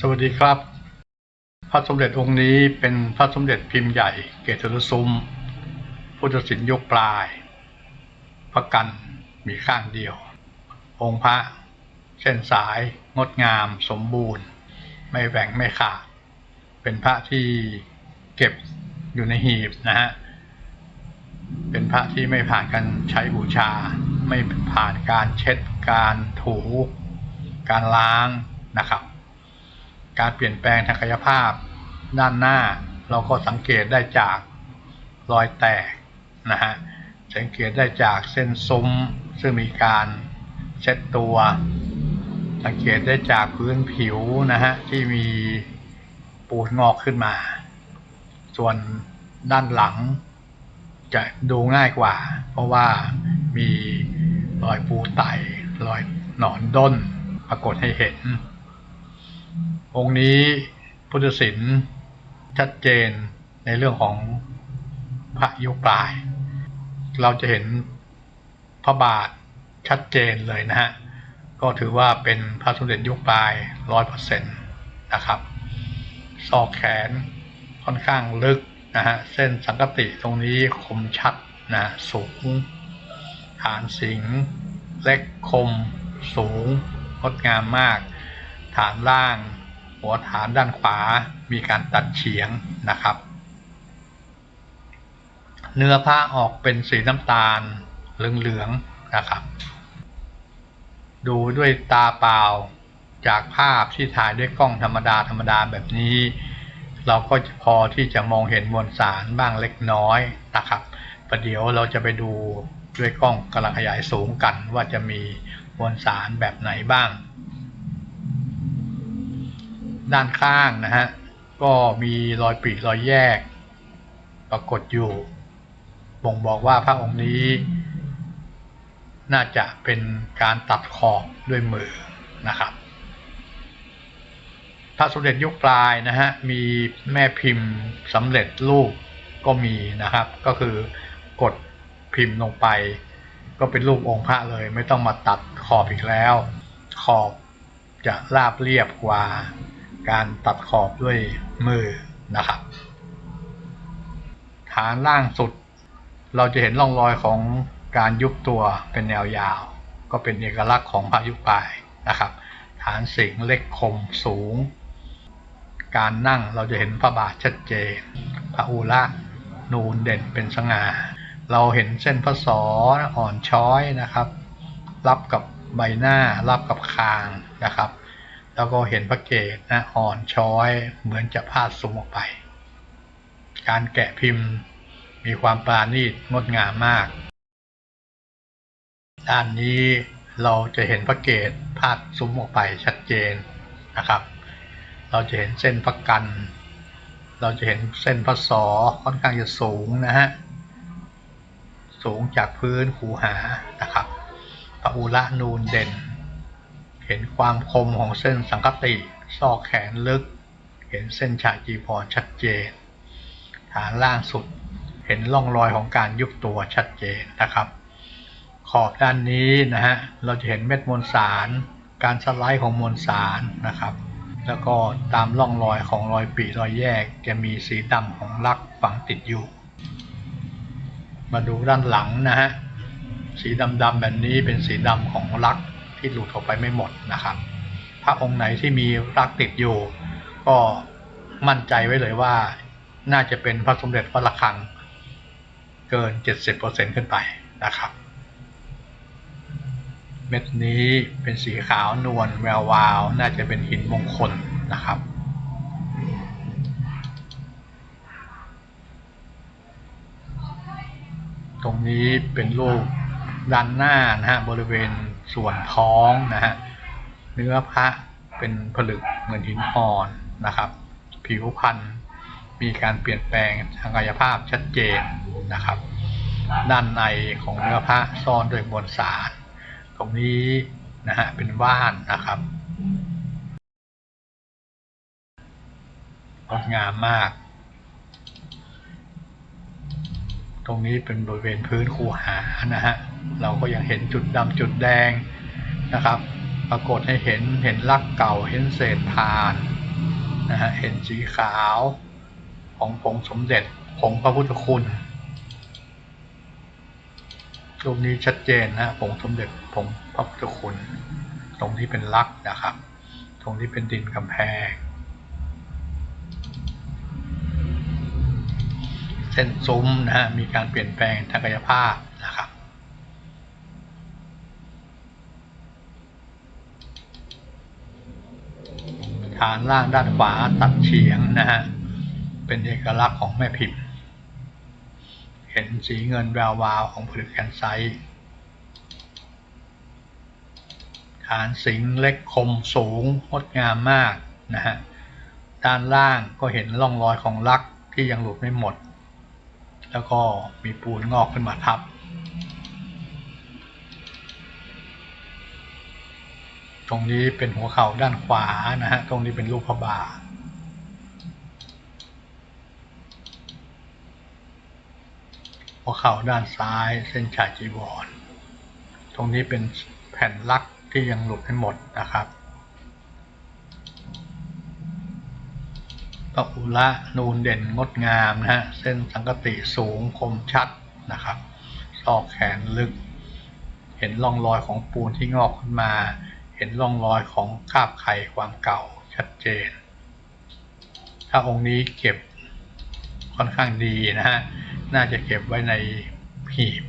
สวัสดีครับ พระสมเด็จองค์นี้เป็นพระสมเด็จพิมพ์ใหญ่เกศรซุ้มพุทธศิลป์ยกปลาย พระกันมีข้างเดียว องค์พระ เส้นสาย งดงามสมบูรณ์ ไม่แหว่งไม่ขาด เป็นพระที่เก็บอยู่ในหีบนะฮะ เป็นพระที่ไม่ผ่านการใช้บูชา ไม่ผ่านการเช็ดการถู การล้างนะครับ การเปลี่ยนแปลงทางกายภาพ ด้านหน้าเราก็สังเกตได้จากรอยแตกนะฮะสังเกตได้จากเส้นซุ้มซึ่งมีการเช็ดตัว สังเกตได้จากพื้นผิวนะฮะที่มีปูดงอกขึ้นมา ส่วนด้านหลังจะดูง่ายกว่า เพราะว่ามีรอยปูไตรอยหนอนด้นปรากฏให้เห็น องค์นี้พุทธศิลป์ชัดเจนในเรื่องของพระยุคปลาย เราจะเห็นพระบาทชัดเจนเลยนะฮะ ก็ถือว่าเป็นพระสมเด็จยุคปลายร้อยเปอร์เซ็นต์นะครับ ซอกแขนค่อนข้างลึกนะฮะ เส้นสังกติตรงนี้คมชัดนะสูง ฐานสิงเล็กคม สูงงดงามมาก ฐานล่าง หัวฐานด้านขวามีการตัดเฉียงนะครับ เนื้อผ้าออกเป็นสีน้ำตาลเหลืองๆนะครับ ดูด้วยตาเปล่าจากภาพที่ถ่ายด้วยกล้องธรรมดาธรรมดาแบบนี้ เราก็พอที่จะมองเห็นมวลสารบ้างเล็กน้อยนะครับประเดี๋ยวเราจะไปดูด้วยกล้องกำลังขยายสูงกันว่าจะมีมวลสารแบบไหนบ้าง ด้านข้างนะฮะ ก็มีรอยปริรอยแยก ปรากฏอยู่บ่งบอกว่าพระองค์นี้ น่าจะเป็นการตัดขอบด้วยมือนะครับ พระสมเด็จยุคปลายนะฮะ มีแม่พิมพ์สำเร็จรูปก็มีนะครับ ก็คือกดพิมพ์ลงไป ก็เป็นรูปองค์พระเลย ไม่ต้องมาตัดขอบอีกแล้ว ขอบจะราบเรียบกว่า การตัดขอบด้วยมือนะครับ ฐานล่างสุด เราจะเห็นร่องรอยของการยุบตัวเป็นแนวยาว ก็เป็นเอกลักษณ์ของพระยุปลายนะครับ ฐานสิงเล็กคมสูง การนั่งเราจะเห็นพระบาทชัดเจนพระอุระนูนเด่นเป็นสง่า เราเห็นเส้นพระศออ่อนช้อยนะครับ รับกับใบหน้ารับกับคางนะครับ แล้วก็เห็นพระเกศนะอ่อนช้อยเหมือนจะพาดซุ้มออกไป การแกะพิมพ์มีความปราณีตงดงามมาก ด้านนี้เราจะเห็นพระเกศพาดซุ้มออกไปชัดเจนนะครับ เราจะเห็นเส้นพระกัน เราจะเห็นเส้นพระศอค่อนข้างจะสูงนะฮะ สูงจากพื้นคูหานะครับพระอุระนูนเด่น เห็นความคมของเส้นสังคติซอกแขนลึก เห็นเส้นฉากจีพรชัดเจน ฐานล่างสุด เห็นร่องรอยของการยุบตัวชัดเจนนะครับ ขอบด้านนี้นะฮะ เราจะเห็นเม็ดมวลสาร การสไลด์ของมวลสารนะครับ แล้วก็ตามร่องรอยของรอยปริรอยแยกจะมีสีดำของลักฝังติดอยู่ มาดูด้านหลังนะฮะ สีดำๆแบบนี้เป็นสีดำของลัก ที่หลุดออกไปไม่หมดนะครับ พระองค์ไหนที่มีลักติดอยู่ ก็มั่นใจไว้เลยว่า น่าจะเป็นพระสมเด็จพระระฆังเกิน 70%ขึ้นไปนะครับ เม็ดนี้เป็นสีขาวนวลแวววาว น่าจะเป็นหินมงคลนะครับตรงนี้เป็นรูปด้านหน้านะฮะบริเวณ ส่วนท้องนะฮะเนื้อพระเป็นผลึกเหมือนหินอ่อนนะครับ ผิวพรรณมีการเปลี่ยนแปลงทางกายภาพชัดเจนนะครับ ด้านในของเนื้อพระซ่อนด้วยมวลสาร ตรงนี้นะฮะเป็นว่านนะครับงดงามมาก ตรงนี้เป็นบริเวณพื้นคูหานะฮะ เราก็ยังเห็นจุดดำจุดแดงนะครับ ปรากฏให้เห็นเห็นลักเก่าเห็นเศษพานนะฮะเห็นสีขาวของผงสมเด็จผงพระพุทธคุณรูปนี้ชัดเจนนะผงสมเด็จผงพระพุทธคุณ ตรงที่เป็นลักนะครับ ตรงที่เป็นดินกำแพง เส้นซุ้มนะฮะมีการเปลี่ยนแปลงทางกายภาพนะครับ ฐานล่างด้านขวาตัดเฉียงนะฮะ เป็นเอกลักษณ์ของแม่พิมพ์ เห็นสีเงินแวววาวของผลึกแคนไซต์ฐานสิงเล็กคมสูงงดงามมากนะฮะ ด้านล่างก็เห็นร่องรอยของลักที่ยังหลุดไม่หมด แล้วก็มีปูนงอกขึ้นมาทับ ตรงนี้เป็นหัวเข่าด้านขวานะฮะ ตรงนี้เป็นรูปพระบาทหัวเข่าด้านซ้ายเส้นฉายจีวร ตรงนี้เป็นแผ่นลักที่ยังหลุดไม่หมดนะครับพระอุระนูนเด่นงดงามนะฮะ เส้นสังกติสูงคมชัดนะครับซอกแขนลึก เห็นร่องรอยของปูนที่งอกขึ้นมา เห็นร่องรอยของคราบไข่ความเก่าชัดเจน ถ้าองค์นี้เก็บค่อนข้างดีนะฮะ น่าจะเก็บไว้ในหีบ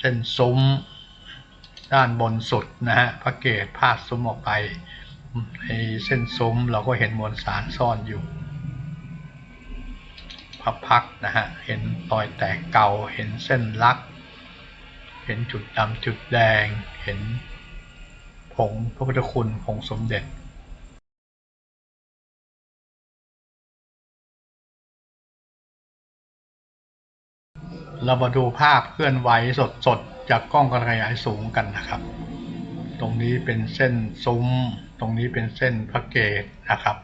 เส้นซุ้มด้านบนสุดนะฮะพระเกศพาดซุ้มออกไปในเส้นซุ้มเราก็เห็นมวลสารซ่อนอยู่พระพักนะฮะ เห็นรอยแตกเก่า เห็นเส้นลัก เห็นจุดดำจุดแดง เห็นผงพระพุทธคุณผงสมเด็จเรามาดูภาพเคลื่อนไหวสดๆ จากกล้องขยายสูงกันนะครับ ตรงนี้เป็นเส้นซุ้ม ตรงนี้เป็นเส้นพระเกศนะครับ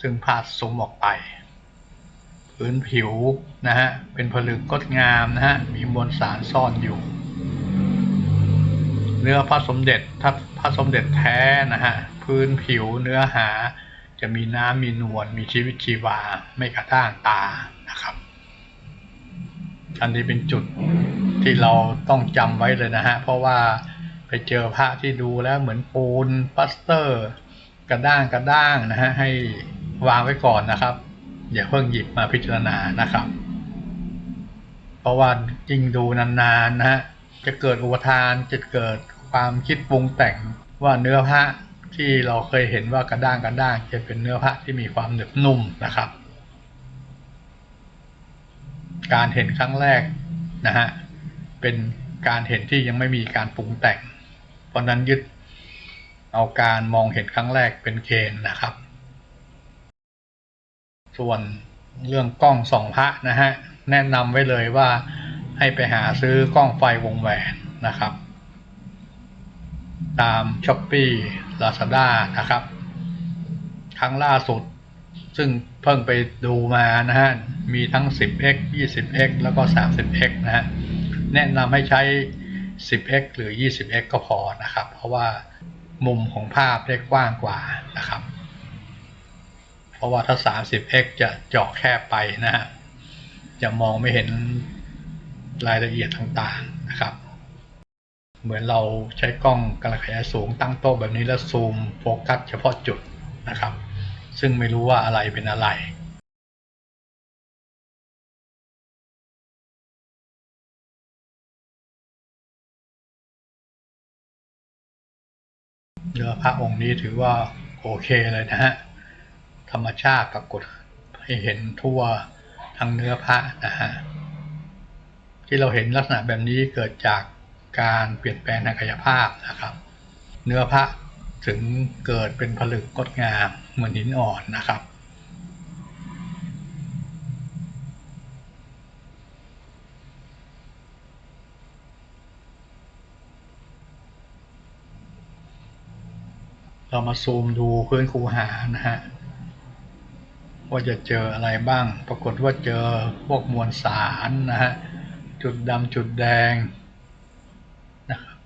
ซึ่งพาดซุ้มออกไป พื้นผิวนะฮะ เป็นผลึกงดงามนะฮะ มีมวลสารซ่อนอยู่ เนื้อพระสมเด็จถ้าพระสมเด็จแท้นะฮะพื้นผิวเนื้อหา จะมีน้ำมีนวลมีชีวิตชีวาไม่กระด้างตานะครับ อันนี้เป็นจุดที่เราต้องจำไว้เลยนะฮะเพราะว่าไปเจอพระที่ดูแล้วเหมือนปูนพลาสเตอร์ กระด้างกระด้างนะฮะให้วางไว้ก่อนนะครับ อย่าเพิ่งหยิบมาพิจารณานะครับ เพราะว่ายิ่งดูนานๆนะฮะ จะเกิดอุปทานจะเกิดความคิดปรุงแต่งว่าเนื้อพระที่เราเคยเห็นว่ากระด้างกระด้างจะเป็นเนื้อพระที่มีความหนึบนุ่มนะครับ การเห็นครั้งแรกนะฮะเป็นการเห็นที่ยังไม่มีการปรุงแต่ง เพราะนั้นยึดเอาการมองเห็นครั้งแรกเป็นเกณฑ์นะครับ ส่วนเรื่องกล้องสองพระนะฮะแนะนำไว้เลยว่า ให้ไปหาซื้อกล้องไฟวงแหวนนะครับ ตาม s h อ p e e Lazada นะครับ ครั้งล่าสุดซึ่งเพิ่งไปดูมานะฮะ มีทั้ง 10x 20x แล้วก็ 30x นะฮะ แนะนำให้ใช้ 10x หรือ 20x ก็พอนะครับ เพราะว่ามุมของภาพได้กว้างกว่านะครับ เพราะว่าถ้า 30x จะเจาะแคบไปนะฮะ จะมองไม่เห็น รายละเอียดต่างๆนะครับ เหมือนเราใช้กล้องกระขยายสูงตั้งโต๊ะแบบนี้แล้วซูมโฟกัสเฉพาะจุดนะครับ ซึ่งไม่รู้ว่าอะไรเป็นอะไรเนื้อพระองค์นี้ถือว่าโอเคเลยนะฮะธรรมชาติปรากฏให้เห็นทั่วทั้งเนื้อพระนะฮะ ที่เราเห็นลักษณะแบบนี้เกิดจากการเปลี่ยนแปลงทางกายภาพนะครับ เนื้อพระถึงเกิดเป็นผลึกงดงามเหมือนหินอ่อนนะครับ เรามาซูมดูพื้นคูหานะฮะว่าจะเจออะไรบ้าง ปรากฏว่าเจอพวกมวลสารนะฮะ จุดดำจุดแดงนะครับ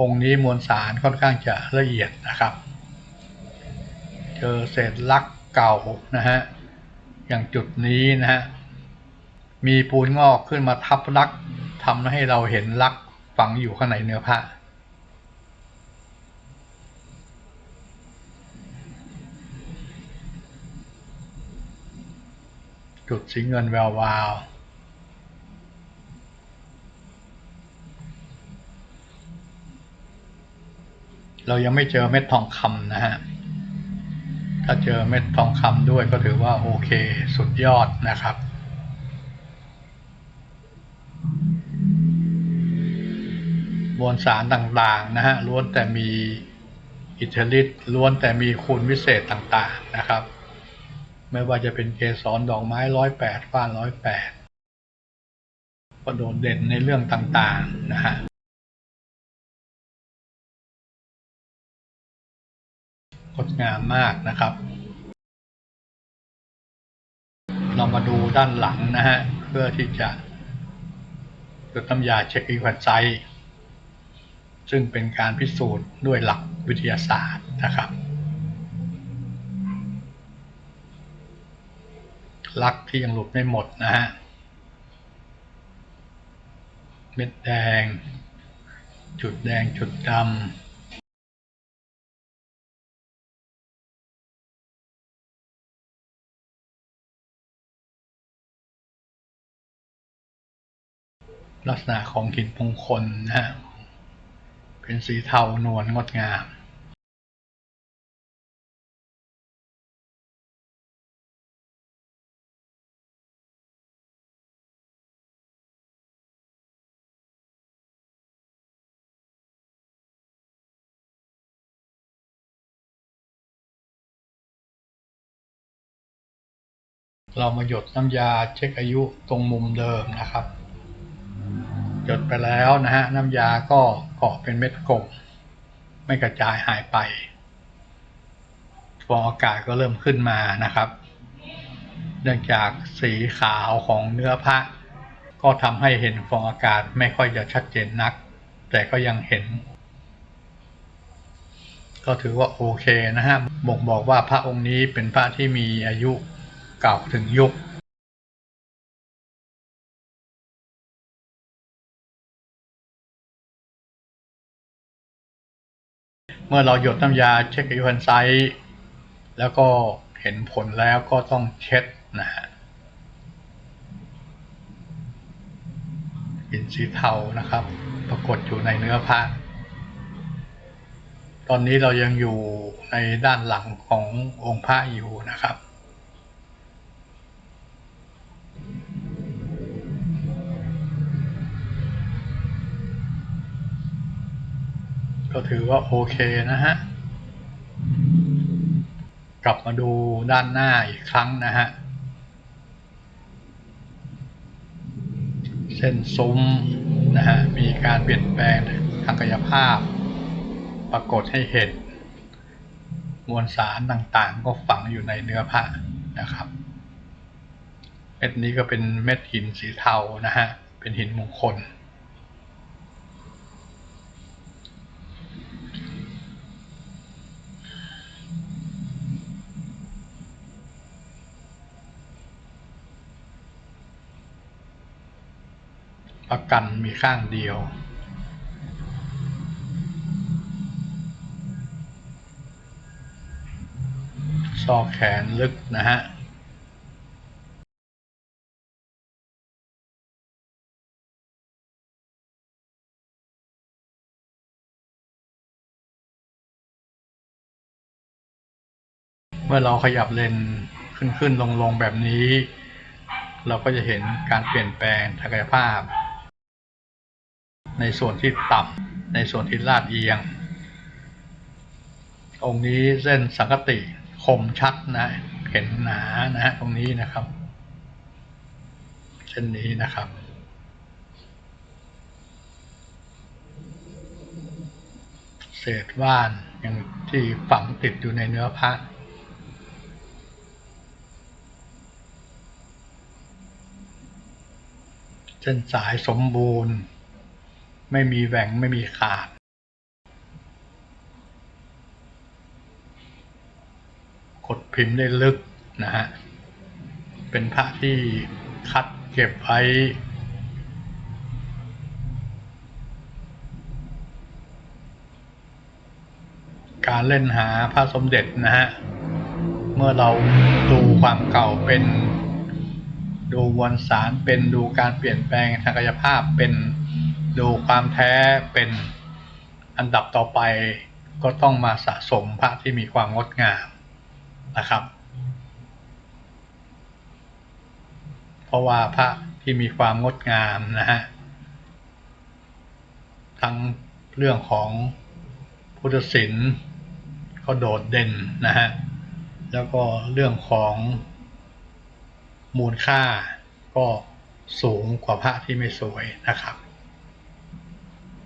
องค์นี้มวลสารค่อนข้างจะละเอียดนะครับ เจอเศษลักเก่านะฮะอย่างจุดนี้นะฮะมีปูนงอกขึ้นมาทับลักทำให้เราเห็นลักฝังอยู่ข้างในเนื้อผ้าจุดสีเงินแวววาว เรายังไม่เจอเม็ดทองคำนะฮะ ถ้าเจอเม็ดทองคำด้วยก็ถือว่าโอเคสุดยอดนะครับ มวลสารต่างๆนะฮะล้วนแต่มีอิทธิฤทธิ์ล้วนแต่มีคุณวิเศษต่างๆนะครับ ไม่ว่าจะเป็นเกสรดอกไม้ร้อยแปดฟ้านร้อยแปดก็โดดเด่นในเรื่องต่างๆนะฮะ ดงามมากนะครับ เรามาดูด้านหลังนะฮะ เพื่อที่จะหยดน้ำยาเช็คอีควันไซต์ซึ่งเป็นการพิสูจน์ด้วยหลักวิทยาศาสตร์นะครับ ลักที่ยังหลุดไม่หมดนะฮะ เม็ดแดง จุดแดงจุดดำ ลักษณะของหินมงคลนะฮะเป็นสีเทานวลงดงามเรามาหยดน้ำยาเช็คอายุตรงมุมเดิมนะครับ หยดไปแล้วนะฮะน้ำยาก็เกาะเป็นเม็ดกลมไม่กระจายหายไปฟองอากาศก็เริ่มขึ้นมานะครับ เนื่องจากสีขาวของเนื้อผ้าก็ทำให้เห็นฟองอากาศไม่ค่อยจะชัดเจนนัก แต่ก็ยังเห็น ก็ถือว่าโอเคนะฮะบ่งบอกว่าพระองค์นี้เป็นพระที่มีอายุเก่าถึงยุค เมื่อเราหยดน้ำยาเช็คยูันไซต์แล้วก็เห็นผลแล้วก็ต้องเช็ดนะฮะหินสีเทานะครับ ปรากฏอยู่ในเนื้อผ้าตอนนี้เรายังอยู่ในด้านหลังขององค์พระอยู่นะครับ ก็ถือว่าโอเคนะฮะ กลับมาดูด้านหน้าอีกครั้งนะฮะ เส้นซุ้มนะฮะ มีการเปลี่ยนแปลงทางกายภาพ ปรากฏให้เห็น มวลสารต่างๆ ก็ฝังอยู่ในเนื้อผ้านะครับเม็ดนี้ก็เป็นเม็ดหินสีเทานะฮะ เป็นหินมงคล ประกันมีข้างเดียว ซอกแขนลึกนะฮะเมื่อเราขยับเลนขึ้นขึ้นลงลงแบบนี้ เราก็จะเห็นการเปลี่ยนแปลงทางกายภาพ ในส่วนที่ต่ำในส่วนที่ลาดเอียง องค์นี้เส้นสังกติคมชัดนะเห็นหนานะฮะตรงนี้นะครับเช่นนี้นะครับเศษว่านอย่างที่ฝังติดอยู่ในเนื้อพระเส้นสายสมบูรณ์ ไม่มีแหว่งไม่มีขาด กดพิมพ์ได้ลึกนะฮะ เป็นพระที่คัดเก็บไว้การเล่นหาพระสมเด็จนะฮะ เมื่อเราดูความเก่าเป็น ดูวลสารเป็นดูการเปลี่ยนแปลงทางกายภาพเป็น ดูความแท้เป็นอันดับต่อไปก็ต้องมาสะสมพระที่มีความงดงามนะครับ เพราะว่าพระที่มีความงดงามนะฮะทั้งเรื่องของพุทธศิลป์ก็โดดเด่นนะฮะแล้วก็เรื่องของมูลค่าก็สูงกว่าพระที่ไม่สวยนะครับ